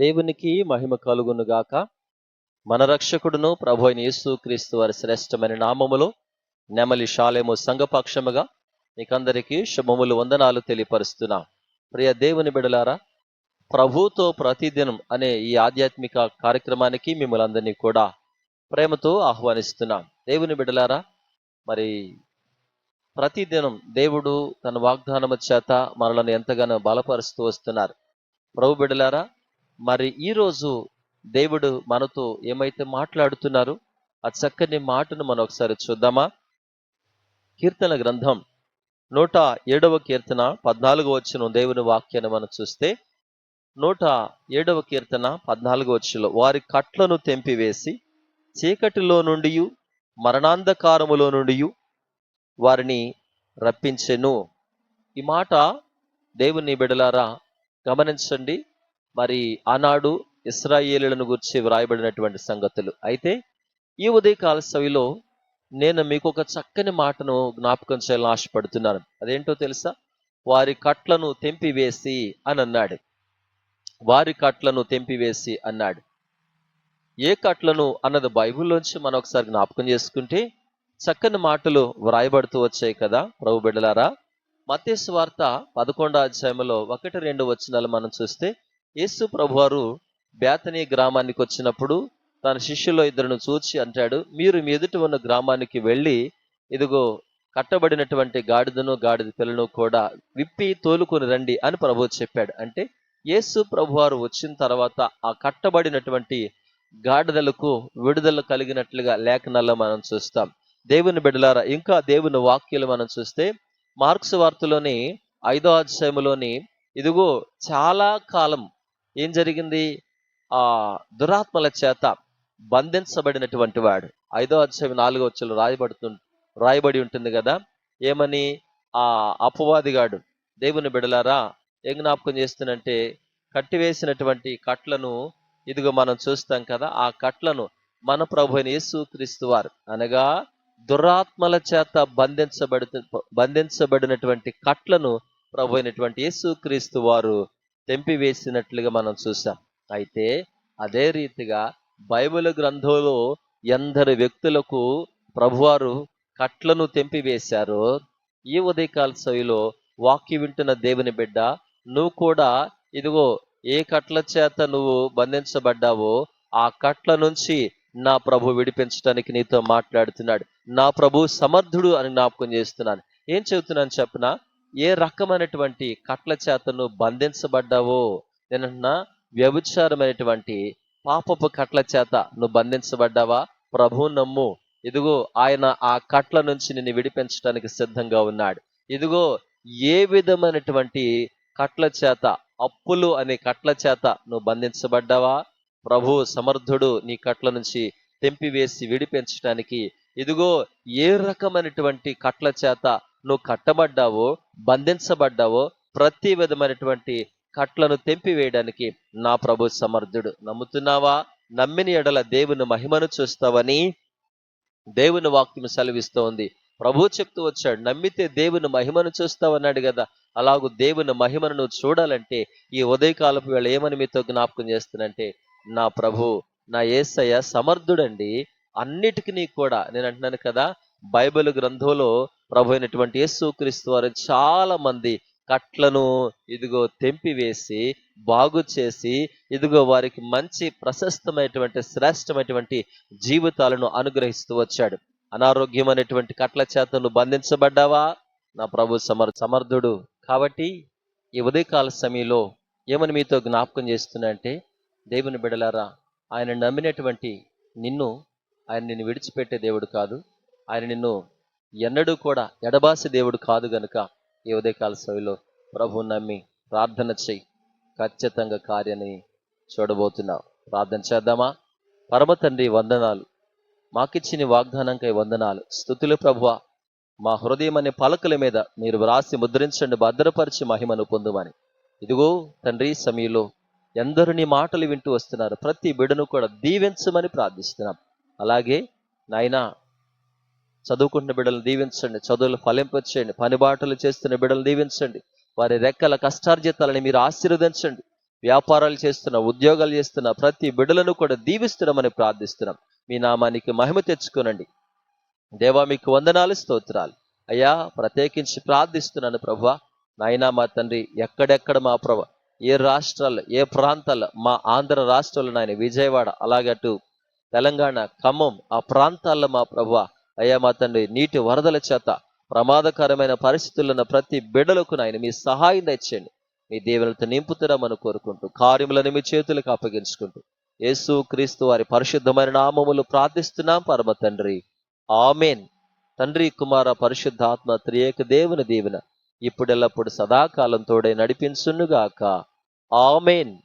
దేవునికి మహిమ కలుగునుగాక మన రక్షకుడును ప్రభు అయిన యేసు క్రీస్తు వారి శ్రేష్టమైన నామములో నెమలి షాలేము సంఘపక్షముగా మీకందరికీ శుభములు వందనాలు తెలియపరుస్తున్నాం. ప్రియ దేవుని బిడలారా ప్రభుతో ప్రతిదినం అనే ఈ ఆధ్యాత్మిక కార్యక్రమానికి మిమ్మల్ని అందరినీ కూడా ప్రేమతో ఆహ్వానిస్తున్నాం. దేవుని బిడలారా మరి ప్రతిదినం దేవుడు తన వాగ్దానము చేత మనలను ఎంతగానో బలపరుస్తూ వస్తున్నారు. ప్రభు బిడలారా మరి ఈరోజు దేవుడు మనతో ఏమైతే మాట్లాడుతున్నారు ఆ చక్కని మాటను మనం ఒకసారి చూద్దామా? కీర్తన గ్రంథం నూట ఏడవ కీర్తన పద్నాలుగు వచ్చిన దేవుని వాక్యాన్ని మనం చూస్తే నూట ఏడవ కీర్తన పద్నాలుగు వచ్చిలో వారి కట్లను తెంపివేసి చీకటిలో నుండి మరణాంధకారములో నుండి వారిని రప్పించెను. ఈ మాట దేవుని బిడలారా గమనించండి. మరి ఆనాడు ఇస్రాయేలులను గురించి వ్రాయబడినటువంటి సంగతులు. అయితే ఈ ఉదయకాల సవిలో నేను మీకు ఒక చక్కని మాటను జ్ఞాపకం చేయాలని ఆశపడుతున్నాను. అదేంటో తెలుసా? వారి కట్లను తెంపివేసి అని అన్నాడు. వారి కట్లను తెంపివేసి అన్నాడు. ఏ కట్లను అన్నది బైబిల్లోంచి మనం ఒకసారి జ్ఞాపకం చేసుకుంటే చక్కని మాటలు వ్రాయబడుతూ వచ్చాయి కదా ప్రభు బిడ్డలారా? మతేసు వార్త పదకొండో అధ్యాయంలో ఒకటి రెండు వచ్చినాలు మనం చూస్తే యేసు ప్రభువారు బేతనీ గ్రామానికి వచ్చినప్పుడు తన శిష్యులో ఇద్దరును చూచి అంటాడు మీరు మీ ఎదుట ఉన్న గ్రామానికి వెళ్ళి ఇదిగో కట్టబడినటువంటి గాడిదను గాడిద పిల్లను కూడా విప్పి తోలుకొని రండి అని ప్రభు చెప్పాడు. అంటే యేసు ప్రభువారు వచ్చిన తర్వాత ఆ కట్టబడినటువంటి గాడిదలకు విడుదల కలిగినట్లుగా లేఖనాల్లో మనం చూస్తాం. దేవుని బిడలారా ఇంకా దేవుని వాక్యాలు మనం చూస్తే మార్క్స్ వార్తలోని ఐదో అధ్యాయంలోని ఇదిగో చాలా కాలం ఏం జరిగింది? ఆ దురాత్మల చేత బంధించబడినటువంటి వాడు. ఐదో అధ్యాయం నాలుగో వచ్చలు రాయబడుతు రాయబడి ఉంటుంది కదా? ఏమని? ఆ అపవాదిగాడు దేవుని బిడలారా ఏం జ్ఞాపకం చేస్తున్నంటే కట్టివేసినటువంటి కట్లను ఇదిగో మనం చూస్తాం కదా ఆ కట్లను మన ప్రభు అయిన యేసు క్రీస్తు వారు అనగా దురాత్మల చేత బంధించబడి బంధించబడినటువంటి కట్లను ప్రభు అయినటువంటి యేసు క్రీస్తు వారు తెంపివేసినట్లుగా మనం చూసాం అయితే అదే రీతిగా బైబిల్ గ్రంథంలో ఎందరు వ్యక్తులకు ప్రభువారు కట్లను తెంపివేశారో ఈ ఉదయకాల సవిలో వాక్య వింటున్న దేవుని బిడ్డ నువ్వు కూడా ఇదిగో ఏ కట్ల చేత నువ్వు బంధించబడ్డావో ఆ కట్ల నుంచి నా ప్రభు విడిపించడానికి నీతో మాట్లాడుతున్నాడు. నా ప్రభు సమర్థుడు అని జ్ఞాపకం చేస్తున్నాను. ఏం చెబుతున్నాను చెప్పనా? ఏ రకమైనటువంటి కట్ల చేత నువ్వు బంధించబడ్డావో నేనంటున్నా వ్యభిచారమైనటువంటి పాపపు కట్ల చేత నువ్వు బంధించబడ్డావా? ప్రభు నమ్ము. ఇదిగో ఆయన ఆ కట్ల నుంచి నిన్ను విడిపించడానికి సిద్ధంగా ఉన్నాడు. ఇదిగో ఏ విధమైనటువంటి కట్ల చేత అప్పులు అనే కట్ల చేత నువ్వు బంధించబడ్డావా? ప్రభు సమర్థుడు నీ కట్ల నుంచి తెంపివేసి విడిపించడానికి ఇదిగో ఏ రకమైనటువంటి కట్ల చేత నువ్వు కట్టబడ్డావో బంధించబడ్డావో ప్రతి విధమైనటువంటి కట్లను తెంపివేయడానికి నా ప్రభు సమర్థుడు. నమ్ముతున్నావా? నమ్మిన ఎడల దేవుని మహిమను చూస్తావని దేవుని వాక్యం సెలవిస్తోంది. ప్రభు చెప్తూ వచ్చాడు నమ్మితే దేవుని మహిమను చూస్తావన్నాడు కదా. అలాగూ దేవుని మహిమను నువ్వు చూడాలంటే ఈ ఉదయకాలపు వేళ ఏమని మీతో జ్ఞాపకం చేస్తున్నంటే నా ప్రభు నా ఏసయ్య సమర్థుడండి. అన్నిటికీ కూడా నేను అంటున్నాను కదా బైబిల్ గ్రంథంలో ప్రభు అయినటువంటి యేసుక్రీస్తు వారు చాలా మంది కట్లను ఇదిగో తెంపివేసి బాగు చేసి ఇదిగో వారికి మంచి ప్రశస్తమైనటువంటి శ్రేష్టమైనటువంటి జీవితాలను అనుగ్రహిస్తూ వచ్చాడు. అనారోగ్యమైనటువంటి కట్ల చేత నువ్వు బంధించబడ్డావా? నా ప్రభు సమర్ సమర్థుడు. కాబట్టి ఈ ఉదయకాల సమయంలో ఏమని మీతో జ్ఞాపకం చేస్తున్నా అంటే దేవుని బిడలారా ఆయన నమ్మినటువంటి నిన్ను ఆయన నిన్ను విడిచిపెట్టే దేవుడు కాదు. ఆయన నిన్ను ఎన్నడూ కూడా ఎడబాసి దేవుడు కాదు గనుక ఈ ఉదయకాల సభలో ప్రభు నమ్మి ప్రార్థన చెయ్యి ఖచ్చితంగా కార్యాన్ని చూడబోతున్నావు ప్రార్థన చేద్దామా? పరమ తండ్రి వందనాలు. మాకిచ్చిన వాగ్దానంకై వందనాలు. స్థుతులు ప్రభువ. మా హృదయం అనే పలకల మీద మీరు వ్రాసి ముద్రించండి భద్రపరిచి మహిమను పొందుమని. ఇదిగో తండ్రి సమయంలో ఎందరు నీ మాటలు వింటూ వస్తున్నారు. ప్రతి బిడను కూడా దీవించమని ప్రార్థిస్తున్నాం. అలాగే నాయనా చదువుకుంటున్న బిడ్డలు దీవించండి. చదువులు ఫలింపచేయండి పనిబాటలు చేస్తున్న బిడ్డలు దీవించండి. వారి రెక్కల కష్టార్జితాలని మీరు ఆశీర్వదించండి. వ్యాపారాలు చేస్తున్న ఉద్యోగాలు చేస్తున్న ప్రతి బిడ్డలను కూడా దీవిస్తున్నామని ప్రార్థిస్తున్నాం. మీ నామానికి మహిమ తెచ్చుకోనండి. దేవా మీకు వందనాలు స్తోత్రాలు. అయ్యా ప్రత్యేకించి ప్రార్థిస్తున్నాను ప్రభా. నాయనా మా తండ్రి ఎక్కడెక్కడ మా ప్రభ ఏ రాష్ట్రాల్లో ఏ ప్రాంతాల్లో మా ఆంధ్ర రాష్ట్రంలో నాయన విజయవాడ అలాగటు అటు తెలంగాణ ఖమ్మం ఆ ప్రాంతాల్లో మా ప్రభ అయ్యా మా తండ్రి నీటి వరదల చేత ప్రమాదకరమైన పరిస్థితుల్లో ఉన్న ప్రతి బిడ్డలకు నాయన మీ సహాయం తెచ్చండి మీ దేవులతో నింపుతున్నామని కోరుకుంటూ కార్యములను మీ చేతులకు అప్పగించుకుంటూ యేసు క్రీస్తు వారి పరిశుద్ధమైన నామములు ప్రార్థిస్తున్నాం పరమ తండ్రి. ఆమెన్. తండ్రి కుమార పరిశుద్ధాత్మ త్రియేక దేవుని దీవెన ఇప్పుడెల్లప్పుడు సదాకాలం తోడే నడిపించునుగాక. ఆమెన్.